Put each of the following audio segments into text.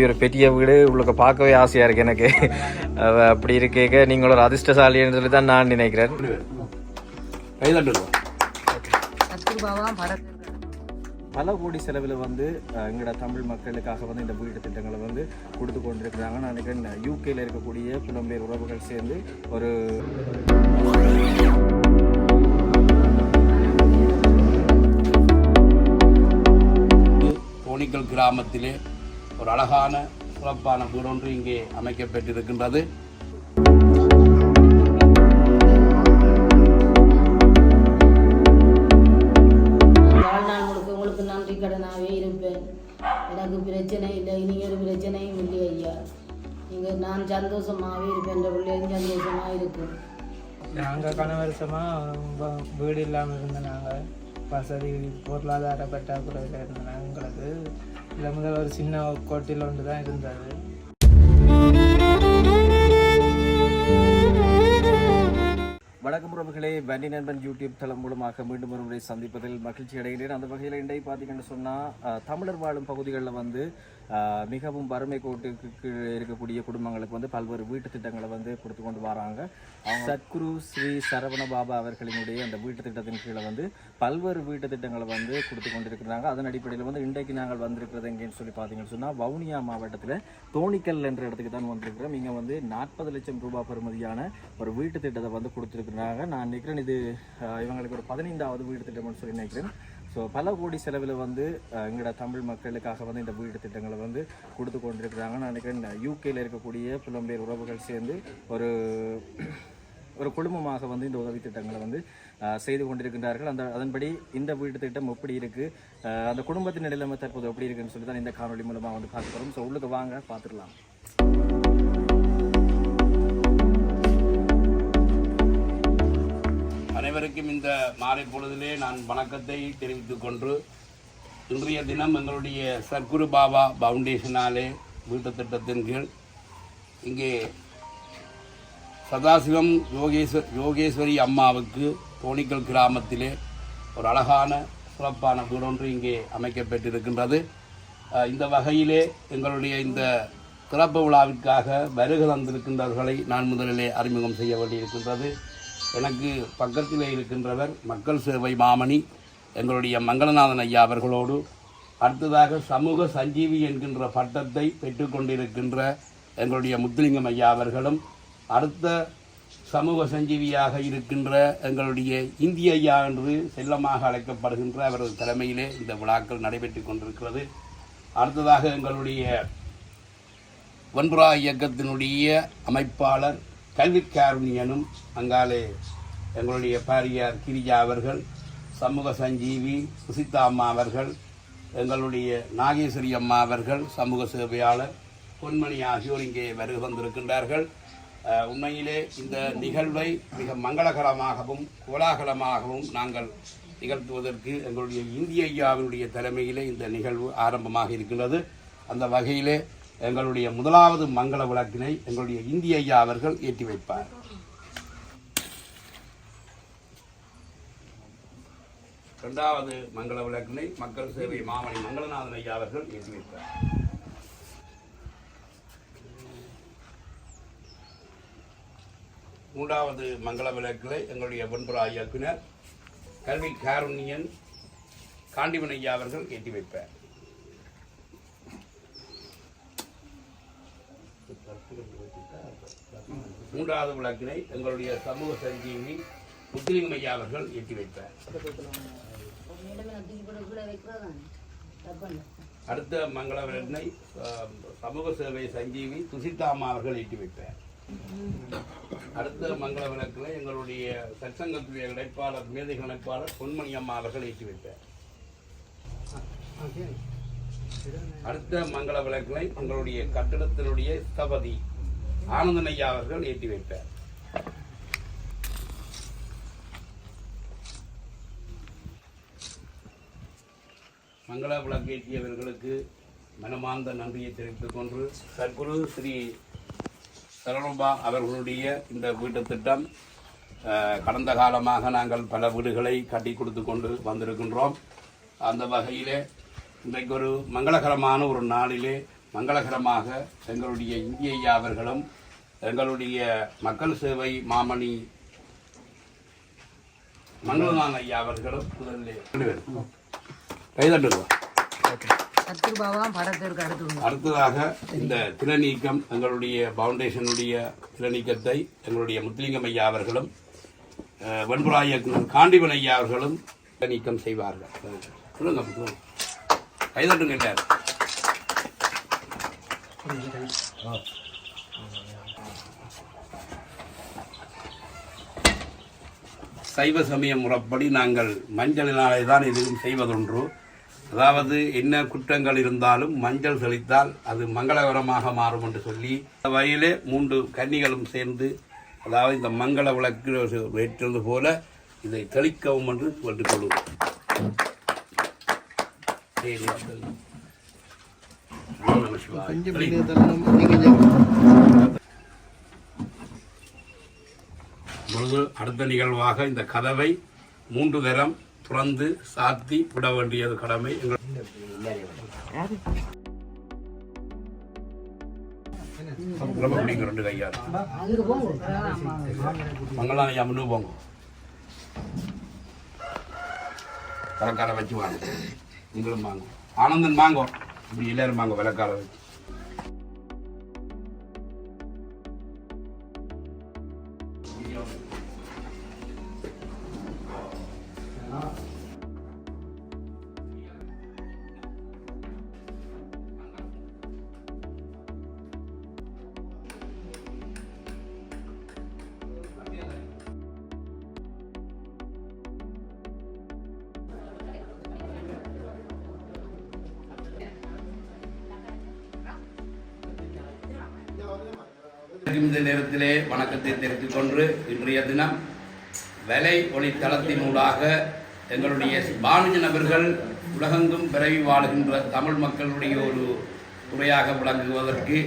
இப்படி ஒரு பெரிய வீடு உங்களுக்கு பார்க்கவே ஆசையாக இருக்கு எனக்கு. அப்படி இருக்கேக்க நீங்கள் ஒரு அதிர்ஷ்டசாலின்னு சொல்லி தான் நான் நினைக்கிறேன். பல கோடி செலவில் வந்து எங்களோட தமிழ் மக்களுக்காக வந்து இந்த வீட்டு திட்டங்களை வந்து கொடுத்து கொண்டிருக்கிறாங்க. நான் நினைக்கிறேன் யூகேல இருக்கக்கூடிய புலம்பெயர் உறவுகள் சேர்ந்து ஒரு கோணிக்கல் கிராமத்திலே ஒரு அழகான சிறப்பான வீடொன்று இங்கே அமைக்கப்பட்டிருக்கின்றது. வாழ்நாள் முழுக்க உங்களுக்கு நன்றி கடனாகவே இருப்பேன். எனக்கு பிரச்சனை இல்லை இனி ஒரு பிரச்சனையும் இல்லை ஐயா. நீங்கள் நான் சந்தோஷமாகவே இருப்பேன் என்ற பிள்ளையும் சந்தோஷமாக இருக்கும் நாங்கள் கன வருஷமாக வீடு இல்லாமல் இருந்த நாங்கள் வசதி பொருளாதார பற்றாக்குறையில் இருந்த எங்களுக்கு இதில் முதல்ல ஒரு சின்ன கோட்டில் ஒன்று தான் இருந்தது வணக்கம் உறவுகளே வண்டி நண்பன் யூடியூப் தளம் மூலமாக மீண்டும் ஒரு முறை சந்திப்பதில் மகிழ்ச்சி அடைகிறேன் அந்த வகையில் இன்றைக்கு பார்த்தீங்கன்னு சொன்னால் தமிழர் வாழும் பகுதிகளில் வந்து மிகவும் வறுமை கோட்டுக்கு இருக்கக்கூடிய குடும்பங்களுக்கு வந்து பல்வேறு வீட்டு திட்டங்களை வந்து கொடுத்து கொண்டு வராங்க. சத்குரு ஸ்ரீ சரவண பாபா அவர்களினுடைய அந்த வீட்டு திட்டத்தின் கீழே வந்து பல்வேறு வீட்டு திட்டங்களை வந்து கொடுத்து கொண்டிருக்கிறாங்க. அதன் அடிப்படையில் வந்து இன்றைக்கு நாங்கள் வந்திருக்கிறது எங்கேன்னு சொல்லி பார்த்தீங்கன்னு சொன்னால் வவுனியா மாவட்டத்தில் தோணிக்கல் என்ற இடத்துக்கு தான் வந்திருக்கிறோம். இங்கே வந்து நாற்பது லட்சம் ரூபாய் பெறுமதியான ஒரு வீட்டு திட்டத்தை வந்து கொடுத்துருக்குறாங்க. நான் நினைக்கிறேன் இது இவங்களுக்கு ஒரு பதினைந்தாவது வீட்டு திட்டம்னு சொல்லி நினைக்கிறேன். ஸோ பல கோடி செலவில் வந்து எங்களோட தமிழ் மக்களுக்காக வந்து இந்த வீட்டு திட்டங்களை வந்து கொடுத்து கொண்டிருக்கிறாங்க. நான் நினைக்கிறேன் யூகேயில் இருக்கக்கூடிய புலம்பெயர் உறவுகள் சேர்ந்து ஒரு ஒரு குடும்பமாக வந்து இந்த உதவி திட்டங்களை வந்து செய்து கொண்டிருக்கின்றார்கள். அந்த அதன்படி இந்த வீட்டு திட்டம் எப்படி இருக்குது அந்த குடும்பத்தின் நிலைமை தற்போது எப்படி இருக்குன்னு சொல்லி தான் இந்த காணொலி மூலமாக வந்து பார்க்க போகிறோம் ஸோ உள்ளுக்கு வாங்க பார்த்துடலாம். அனைவருக்கும் இந்த மாலை பொழுதிலே நான் வணக்கத்தை தெரிவித்துக் கொண்டு இன்றைய தினம் எங்களுடைய சர்க்குரு பாபா பவுண்டேஷனாலே வீட்டு திட்டத்தின் கீழ் இங்கே சதாசிவம் யோகேஸ்வர் யோகேஸ்வரி அம்மாவுக்கு தோணிக்கல் கிராமத்திலே ஒரு அழகான சிறப்பான வீடொன்று இங்கே அமைக்கப்பட்டிருக்கின்றது. இந்த வகையிலே எங்களுடைய இந்த திறப்பு விழாவிற்காக வருகை தந்திருக்கின்றவர்களை நான் முதலிலே அறிமுகம் செய்ய வேண்டியிருக்கின்றது. எனக்கு பக்கத்திலே இருக்கின்றவர் மக்கள் சேவை மாமணி எங்களுடைய மங்களநாதன் ஐயா அவர்களோடு. அடுத்ததாக சமூக சஞ்சீவி என்கின்ற பட்டத்தை பெற்றுக்கொண்டிருக்கின்ற எங்களுடைய முத்துலிங்கம் ஐயா அவர்களும் அடுத்த சமூக சஞ்சீவியாக இருக்கின்ற எங்களுடைய இந்திய ஐயா என்று செல்லமாக அழைக்கப்படுகின்ற அவரது தலைமையிலே இந்த விழாக்கள் நடைபெற்று கொண்டிருக்கிறது. அடுத்ததாக எங்களுடைய ஒன்றா இயக்கத்தினுடைய அமைப்பாளர் கல்விக்காருண்யனும் அங்காலே எங்களுடைய பாரியார் கிரிஜா அவர்கள் சமூக சஞ்சீவி சுசிதா அம்மா அவர்கள் எங்களுடைய நாகேஸ்வரி அம்மா அவர்கள் சமூக சேவையாளர் பொன்மணி ஆகியோர் இங்கே வருகை வந்திருக்கின்றார்கள் உண்மையிலே இந்த நிகழ்வை மிக மங்களகரமாகவும் கோலாகலமாகவும் நாங்கள் நிகழ்த்துவதற்கு எங்களுடைய இந்திய ஐயாவினுடைய தலைமையிலே இந்த நிகழ்வு ஆரம்பமாக இருக்கின்றது. அந்த வகையிலே எங்களுடைய முதலாவது மங்கள விளக்கினை எங்களுடைய இந்திய ஐயா அவர்கள் ஏற்றி வைப்பார். இரண்டாவது மங்கள விளக்கினை மக்கள் சேவை மாமணி மங்களநாதன் ஐயா அவர்கள் ஏற்றி வைப்பார். மூன்றாவது மங்கள விளக்கினை எங்களுடைய வெண்புறா இயக்குனர் கல்வி காருண்யன் காண்டிவன் ஐயா அவர்கள் ஏற்றி வைப்பார். மூன்றாவது விளக்கினை எங்களுடைய சமூக சஞ்சீவி முத்துலிங்கம் ஐயா அவர்கள் ஏற்றி வைப்பார் அடுத்த மங்கள விளக்கினை சமூக சேவை சஞ்சீவி துசிதா அம்மா அவர்கள் ஏற்றி வைப்பார் அடுத்த மங்கள விளக்கினை எங்களுடைய சற்சங்கத்துடைய இணைப்பாளர் மேதை இணைப்பாளர் பொன்மணி அம்மா அவர்கள் ஏற்றி வைப்பார் அடுத்த மங்கள விளக்கினை எங்களுடைய கட்டிடத்தினுடைய ஸ்தபதி ஆனந்தன் ஐயா அவர்கள் ஏற்றி வைப்பார் மங்கள விளக்கேற்றியவர்களுக்கு மனமார்ந்த நன்றியை தெரிவித்துக் கொண்டு சத்குரு ஸ்ரீ சரணுபா அவர்களுடைய இந்த வீட்டு திட்டம் கடந்த காலமாக நாங்கள் பல வீடுகளை கட்டி கொடுத்து கொண்டு வந்திருக்கின்றோம். அந்த வகையிலே இன்றைக்கு ஒரு மங்களகரமான ஒரு நாளிலே மங்களகரமாக எங்களுடைய இந்திய அவர்களும் எங்களுடைய மக்கள் சேவை மாமணி மங்களநாதன் ஐயா அவர்களும் முதலில் கைதட்டுங்க அடுத்ததாக இந்த திறநீக்கம் எங்களுடைய பவுண்டேஷனுடைய திறநீக்கத்தை எங்களுடைய முத்துலிங்கம் ஐயா அவர்களும் அஹ், வெண்புறா இயக்குனர் காண்டிவன் ஐயா அவர்களும் திறநீக்கம் செய்வார்கள். சொல்லுங்க. கைதட்டுங்க சைவ சமய முறைப்படி நாங்கள் மஞ்சளினாலே தான் எதுவும் செய்வதொன்று. அதாவது என்ன குற்றங்கள் இருந்தாலும் மஞ்சள் செழித்தால் அது மங்களகரமாக மாறும் என்று சொல்லி அந்த வகையிலே மூன்று கன்னிகளும் சேர்ந்து அதாவது இந்த மங்கள விளக்கு ஏற்றது போல இதை தெளிக்கவும் என்று வேண்டிக் சரி பொழுது அடுத்த நிகழ்வாக இந்த கதவை மூன்று தரம் துறந்து சாத்தி விட வேண்டியது கடமை. எங்கள் ரெண்டு கையால். அதுக்கு மங்களான ஐயா முன்னு போங்க. விளக்கார வச்சு வாங்க. உங்களும் வாங்க. ஆனந்தன் வாங்க. இப்படி எல்லாரும் வாங்க விளக்கார வச்சு. இந்த நேரத்திலே வணக்கத்தை தெரிவித்துக் கொண்டு இன்றைய தினம் வலை ஒளித்தளத்தினூடாக எங்களுடைய பானுஜன் நபர்கள் உலகெங்கும் பிறவி வாழ்கின்ற தமிழ் மக்களுடைய ஒரு துறையாக விளங்குவதற்கு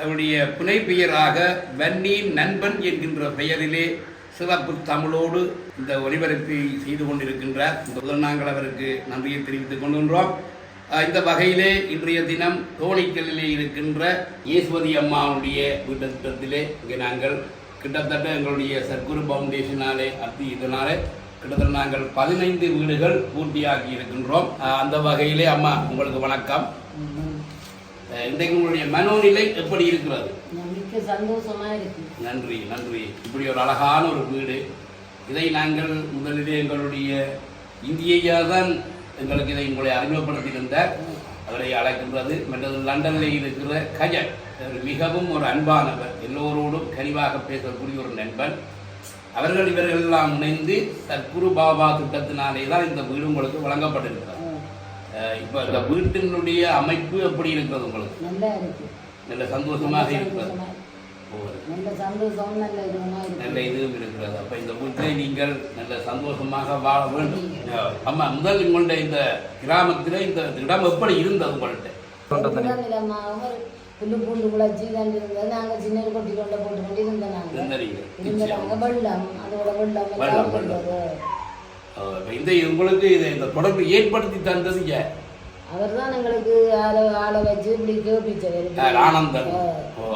அவருடைய புனை பெயராக வன்னி நண்பன் என்கின்ற பெயரிலே சிறப்பு தமிழோடு இந்த ஒலிபரப்பை செய்து கொண்டிருக்கின்றார். முதல் நாங்கள் அவருக்கு நன்றியை தெரிவித்துக் கொள்கின்றோம். இந்த வகையிலே இன்றைய தினம் தோணிக்கல்லிலே இருக்கின்ற ஈஸ்வரி அம்மாவுடைய வீட்டத்திலே இங்கே நாங்கள் கிட்டத்தட்ட எங்களுடைய சர்க்குரு பவுண்டேஷனாலே அத்தி இதனாலே கிட்டத்தட்ட நாங்கள் பதினைந்து வீடுகள் பூர்த்தியாகி இருக்கின்றோம். அந்த வகையிலே அம்மா உங்களுக்கு வணக்கம். இன்றைக்கு உங்களுடைய மனோநிலை எப்படி இருக்கிறது? நன்றி நன்றி. இப்படி ஒரு அழகான ஒரு வீடு. இதை நாங்கள் முதலிலே எங்களுடைய இந்தியா தான் எங்களுக்கு இதை உங்களை அறிமுகப்படுத்தியிருந்தார் அவரை அழைக்கின்றது. மற்றது லண்டனில் இருக்கிற கஜன். அவர் மிகவும் ஒரு அன்பானவர் எல்லோரோடும் கனிவாக பேசக்கூடிய ஒரு நண்பன். அவர்கள் இவர்கள் எல்லாம் இணைந்து சத்குரு பாபா திட்டத்தினாலே தான் இந்த வீடு உங்களுக்கு வழங்கப்பட்டிருக்கிறது. இப்ப இந்த வீட்டினுடைய அமைப்பு எப்படி இருக்கிறது உங்களுக்கு? நல்ல சந்தோஷமாக இருக்கிறது. சந்தோஷமா ஓ, நல்ல சந்தோஷம் நல்ல இதுமா இருக்கு. நல்ல இதுவும் இருக்கிறது. அப்ப இந்த வீட்டை நீங்கள் நல்ல சந்தோஷமாக வாழ வேண்டும். ஆமா முதல் உங்களுடைய இந்த கிராமத்துல இந்த இடம் எப்படி இருந்தது உங்கள்ட்ட? நிலமாக புல்லு பூண்டு குழச்சி தான் இருந்தது. நாங்க சின்ன கொட்டி கொண்ட போட்டு கொண்டு இருந்த நாங்க இருந்தீங்க இருந்த நாங்க வெள்ளம். அதோட வெள்ளம் வெள்ளம், எல்லாம் வெள்ளம். இருந்தது அஹ் இப்ப இந்த உங்களுக்கு இதை இந்த தொடர்பு ஏற்படுத்தி தந்தது யார்? அவர் தான் எங்களுக்கு ஆளை ஆளை வச்சு இப்படி கேப்பிச்சவர் யார்? ஆனந்தன். ஓ.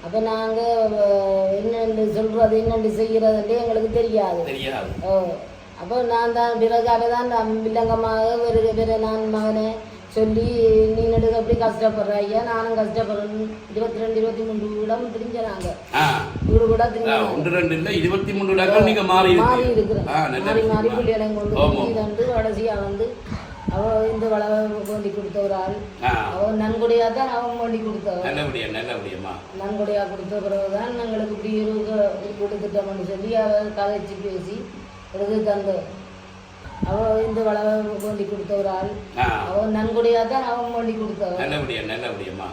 அப்ப நாங்க அஹ், என்னென்று சொல்றது என்னென்று செய்யறதுன்னு எங்களுக்கு தெரியாது. தெரியாது. ஓ அப்போ நான் தான் பிறகு அவ தான் நான் வில்லங்கமாக ஒரு பிற நான் மகனை சொல்லி நீ நடுக்க அப்படி கஷ்டப்படுற ஐயா? நானும் கஷ்டப்படுறேன். இருபத்தி ரெண்டு இருபத்தி மூணு இடம் திரிஞ்சனாங்க வீடு கூட ஒன்று ரெண்டு இல்ல இருபத்தி மூணு இடங்கள் நீங்க மாறி மாறி இருக்கு இருக்கிறேன் மாறி மாறி. பிள்ளைகளை கொண்டு வந்து கடைசியா வந்து அவ இந்த வளவை கொண்டி கொடுத்த ஒரு ஆள். ஆ. அவன் நன்கொடையா தான் அவன் கொண்டி கொடுத்தவன் நல்லபடியா நல்லபடியம்மா. கொடுத்த பிறகுதான் எங்களுக்கு இப்படி ஒரு கொடுத்துட்டோம்னு சொல்லி அவ கதைச்சு பேசி எடுத்து தந்த. அவ இந்த வளவை கொண்டி கொடுத்த ஒரு ஆள். ஆ. அவன் நன்கொடையா தான் அவன் கொண்டி கொடுத்தவன் நல்லபடியா நல்லபடியம்மா.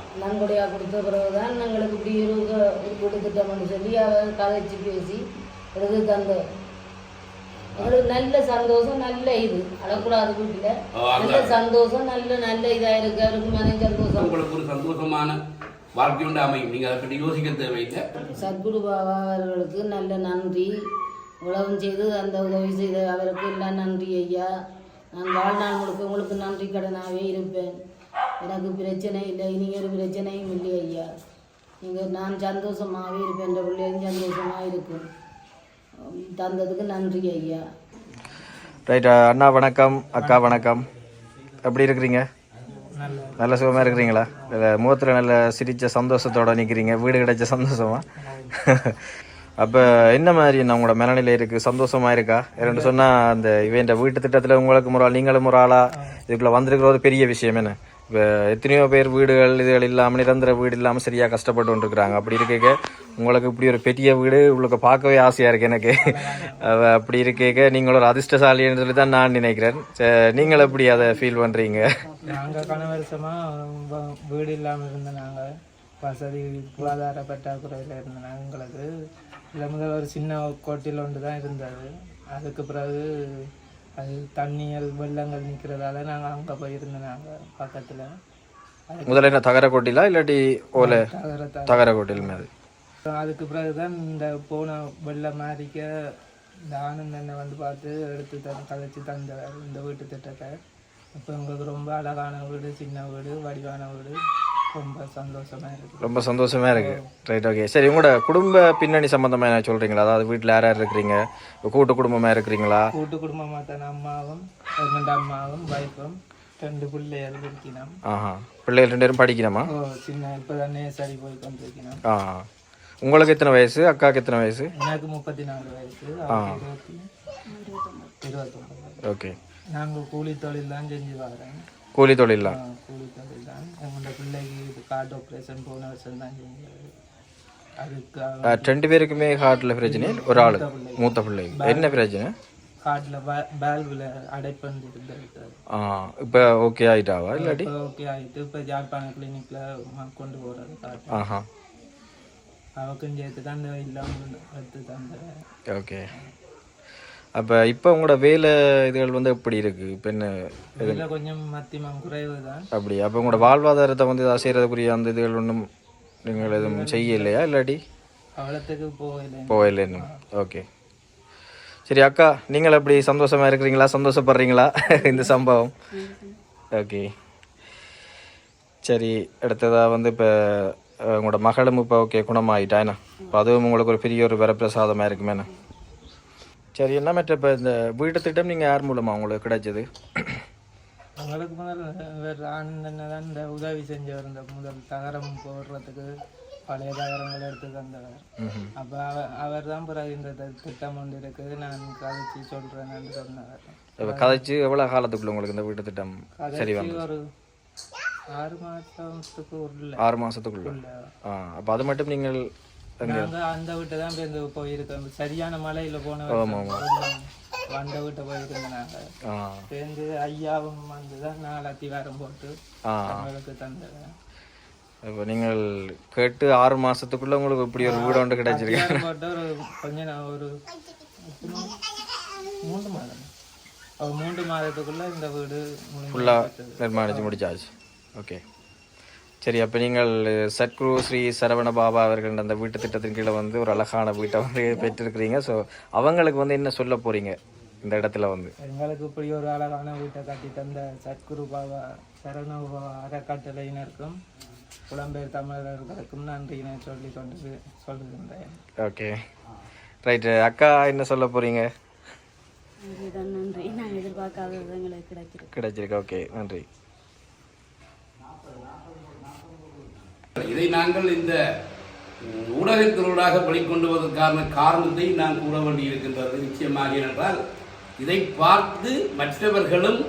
கொடுத்த பிறகுதான் எங்களுக்கு இப்படி ஒரு கொடுத்துட்டோம்னு சொல்லி அவ கதைச்சு பேசி எடுத்து தந்த. எங்களுக்கு நல்ல சந்தோஷம் நல்ல இது. அழக்கூடாது வீட்டுல. நல்ல சந்தோஷம் நல்ல நல்ல இதா இருக்கு. அவருக்கு மன சந்தோஷம். உங்களுக்கு ஒரு சந்தோஷமான வாழ்க்கை உண்டு அமையும். நீங்க அதை பற்றி யோசிக்க தேவையில்லை. சத்குரு பாபா அவர்களுக்கு நல்ல நன்றி. உலகம் செய்து அந்த உதவி செய்த அவருக்கு எல்லாம் நன்றி ஐயா. நான் வாழ்நாள் முழுக்க உங்களுக்கு நன்றி கடனாகவே இருப்பேன். எனக்கு பிரச்சனை இல்லை. இனி ஒரு பிரச்சனையும் இல்லை ஐயா. நீங்கள் நான் சந்தோஷமாகவே இருப்பேன். என்ற பிள்ளையும் சந்தோஷமாக இருக்கும். தந்ததுக்கு நன்றி ஐயா. ரைட் அண்ணா வணக்கம் அக்கா வணக்கம். எப்படி இருக்கிறீங்க? நல்ல சுகமாக இருக்கிறீங்களா? இல்லை முகத்தில் நல்ல சிரிச்ச சந்தோஷத்தோடு நிற்கிறீங்க வீடு கிடைச்ச சந்தோஷமா? அப்போ என்ன மாதிரி நான் உங்களோட மனநிலை இருக்குது சந்தோஷமா இருக்கா? ரெண்டு சொன்னால் அந்த இவன் வீட்டு திட்டத்தில் உங்களுக்கு முறால் ஆள் நீங்களும் ஒரு இதுக்குள்ளே வந்திருக்கிற ஒரு பெரிய விஷயம் என்ன? இப்போ எத்தனையோ பேர் வீடுகள் இதுகள் இல்லாமல் நிரந்தர வீடு இல்லாமல் சரியாக கஷ்டப்பட்டு கொண்டிருக்கிறாங்க அப்படி இருக்க உங்களுக்கு இப்படி ஒரு பெரிய வீடு உங்களுக்கு பார்க்கவே ஆசையாக இருக்குது எனக்கு. அப்படி இருக்க நீங்கள் ஒரு அதிர்ஷ்டசாலின்னு சொல்லி தான் நான் நினைக்கிறேன். நீங்கள் எப்படி அதை ஃபீல் பண்ணுறீங்க நாங்கள் கன வருஷமாக வீடு இல்லாமல் இருந்த நாங்கள் வசதி பொருளாதார பற்றாக்குறையில் இருந்த நாங்கள் எங்களுக்கு இல்லை முதல்ல ஒரு சின்ன கோட்டில் ஒன்று தான் இருந்தது. அதுக்கு பிறகு அது தண்ணிகள் வெள்ளங்கள் நிற்கிறதால நாங்கள் அங்கே போயிருந்தோம் நாங்கள் பக்கத்தில். முதல்ல என்ன தகர கொட்டிலா இல்லாட்டி ஓலை தகர கொட்டில் மாதிரி அதுக்கு பிறகு தான் இந்த போன வெள்ளம் மாறிக்க இந்த ஆனந்தனை வந்து பார்த்து எடுத்து த கதைச்சி தந்தவர் இந்த வீட்டு திட்டத்தை. இப்போ எங்களுக்கு ரொம்ப அழகான வீடு சின்ன வீடு வடிவான வீடு. ரொம்ப சந்தோஷமா இருக்கு. ரொம்ப சந்தோஷமா இருக்கு. ரைட் ஓகே சரி உங்களோட குடும்ப பின்னணி சம்பந்தமா என்ன சொல்றீங்களா? அதாவது வீட்டில் யார் யார் இருக்கிறீங்க? கூட்டு குடும்பமா இருக்கிறீங்களா? கூட்டு குடும்பமாக தான் அம்மாவும் ரெண்டு அம்மாவும் வைஃபும் ரெண்டு பிள்ளைகள் இருக்கணும் ஆஹா. பிள்ளைகள் ரெண்டு பேரும் படிக்கணுமா? சின்ன இப்போ தானே சரி போய் கொண்டிருக்கணும் ஆ உங்களுக்கு எத்தனை வயசு? அக்காவுக்கு எத்தனை வயசு? எனக்கு முப்பத்தி நாலு வயசு இருபத்தி இருபத்தொம்பது. ஓகே நாங்கள் கூலி தொழில் தான் செஞ்சு பார்க்குறேன் கூலி தொழிலாம் கூலி தொழில் தான் எங்களோட பிள்ளைக்கு இது கார்டு ஆப்ரேஷன் போன வருஷம் தான் செஞ்சது அதுக்கு ரெண்டு பேருக்குமே ஹார்ட்டில் பிரச்சனை ஒரு ஆள். மூத்த பிள்ளை என்ன பிரச்சனை? கார்டில் பேல்வில் அடைப்பந்து இருந்தது ஆ இப்போ ஓகே ஆயிட்டாவா இல்லாட்டி? ஓகே ஆகிட்டு இப்போ ஜாழ்ப்பாண கிளினிக்கில் கொண்டு கார்டு ஆஹா. அவக்கும் சேர்த்து தான் இந்த இல்லாமல் எடுத்து தந்துடுறேன் ஓகே அப்போ இப்போ உங்களோட வேலை இதுகள் வந்து எப்படி இருக்கு? இப்போ என்ன கொஞ்சம் மத்தியமாக குறைவு தான் அப்படி அப்போ உங்களோட வாழ்வாதாரத்தை வந்து இதாக செய்கிறதுக்குரிய அந்த இதுகள் ஒன்றும் நீங்கள் எதுவும் செய்யலையா? இல்லாட்டி? அவ்வளோத்துக்கு போகலை. போகல இன்னும் ஓகே. சரி அக்கா நீங்கள் எப்படி சந்தோஷமா இருக்கிறீங்களா? சந்தோஷப்படுறீங்களா? இந்த சம்பவம்? ஓகே. சரி அடுத்ததாக வந்து இப்போ உங்களோட மகளும் இப்போ ஓகே குணமாயிட்டா? என்ன? இப்போ அதுவும் உங்களுக்கு ஒரு பெரிய ஒரு வரப்பிரசாதமாக இருக்குமேண்ணா சரி என்ன மற்ற இப்போ இந்த வீட்டு திட்டம் நீங்கள் யார் மூலமாக உங்களுக்கு கிடைச்சது? உங்களுக்கு முதல் வேறு ஆனந்தனை தான் இந்த உதவி செஞ்சவர் இந்த முதல் தகரம் போடுறதுக்கு பழைய தகரங்கள் எடுத்து தந்தவர். அப்போ அவர் அவர் தான் பிறகு இந்த திட்டம் ஒன்று இருக்குது. நான் கதைச்சி சொல்கிறேன்னு சொன்னவர் இப்போ கதைச்சு எவ்வளோ காலத்துக்குள்ள உங்களுக்கு இந்த வீட்டு திட்டம் சரி ஒரு ஆறு மாதத்துக்கு ஆறு மாதத்துக்குள்ள ஆ அப்போ அது மட்டும் நீங்கள் நாங்கள் அந்த வீட்டை தான் போய் போயிருக்கோம். சரியான மழையில் போன அந்த வீட்டை போயிருந்தோம் நாங்கள் சேர்ந்து ஐயாவும் வந்து தான் நாலு அத்திவாரம் போட்டு அவங்களுக்கு தந்தவர் இப்போ நீங்கள் கேட்டு ஆறு மாசத்துக்குள்ள உங்களுக்கு இப்படி ஒரு வீடு ஒன்று கிடைச்சிருக்கு. போட்டு ஒரு நான் ஒரு? மூன்று மாதம். ஒரு மூன்று மாதத்துக்குள்ள இந்த வீடு ஃபுல்லாக நிர்மாணித்து முடிச்சாச்சு. ஓகே. சரி அப்போ நீங்கள் சத்குரு ஸ்ரீ சரவண பாபா அவர்கள் அந்த வீட்டு திட்டத்தின் கீழே வந்து ஒரு அழகான வீட்டை வந்து பெற்றிருக்கிறீங்க. ஸோ அவங்களுக்கு வந்து என்ன சொல்ல போறீங்க இந்த இடத்துல வந்து? எங்களுக்கு இப்படி ஒரு அழகான வீட்டை கட்டி தந்த சத்குரு பாபா சரண பாபா அறக்கட்டளையினருக்கும் புலம்பெயர் தமிழர்களுக்கும் நன்றியினை சொல்லி கொண்டு சொல்லுகின்றேன். ஓகே ரைட்டு அக்கா என்ன சொல்ல போறீங்க? இதுதான் நன்றி. எங்களுக்கு கிடைக்கிறது கிடைச்சிருக்கு. ஓகே நன்றி. இதை நாங்கள் இந்த ஊடகத்தினூடாக வெளிக்கொண்டு வருவதற்கான காரணத்தை நான் கூற வேண்டியிருக்கின்றது நிச்சயமாக என்றால் இதை பார்த்து மற்றவர்களும்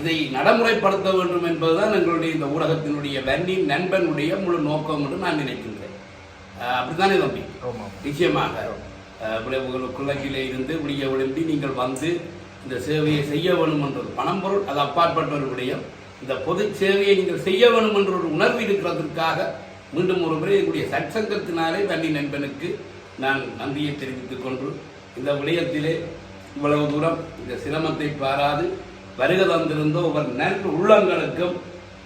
இதை நடைமுறைப்படுத்த வேண்டும் என்பதுதான் எங்களுடைய இந்த ஊடகத்தினுடைய வன்னின் நண்பனுடைய முழு நோக்கம் என்று நான் நினைக்கின்றேன். அப்படித்தானே தம்பி? நிச்சயமாக. குழந்தையிலே இருந்து விடிய விழும்பி நீங்கள் வந்து இந்த சேவையை செய்ய வேண்டும் என்றது பணம் பொருள் அது அப்பாற்பட்ட ஒரு விடயம் இந்த பொது சேவையை நீங்கள் செய்ய வேண்டும் என்ற ஒரு உணர்வு இருக்கிறதற்காக மீண்டும் ஒரு முறை எங்களுடைய சற்சங்கத்தினாலே தண்ணி நண்பனுக்கு நான் நன்றியை தெரிவித்துக் கொண்டு இந்த விடயத்திலே இவ்வளவு தூரம் இந்த சிரமத்தை பாராது வருக தந்திருந்த ஒவ்வொரு நன்று உள்ளங்களுக்கும்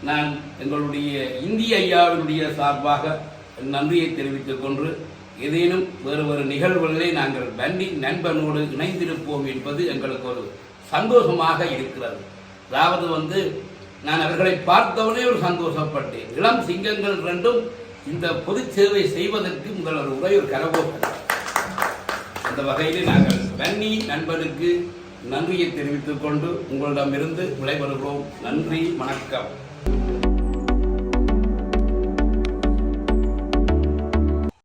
நான் எங்களுடைய இந்திய ஐயாவினுடைய சார்பாக நன்றியை தெரிவித்துக் கொண்டு ஏதேனும் வேறு வேறு நிகழ்வுகளை நாங்கள் வண்டி நண்பனோடு இணைந்திருப்போம் என்பது எங்களுக்கு ஒரு சந்தோஷமாக இருக்கிறது. அதாவது வந்து நான் அவர்களை பார்த்தவனே ஒரு சந்தோஷப்பட்டேன். இளம் சிங்கங்கள் ரெண்டும் இந்த பொது சேவை செய்வதற்கு உங்கள் ஒரு உரை ஒரு கரகோட்டம் அந்த வகையில் நாங்கள் வன்னி நண்பனுக்கு நன்றியை தெரிவித்துக் கொண்டு உங்களிடமிருந்து விளைபெறுகிறோம் நன்றி வணக்கம்.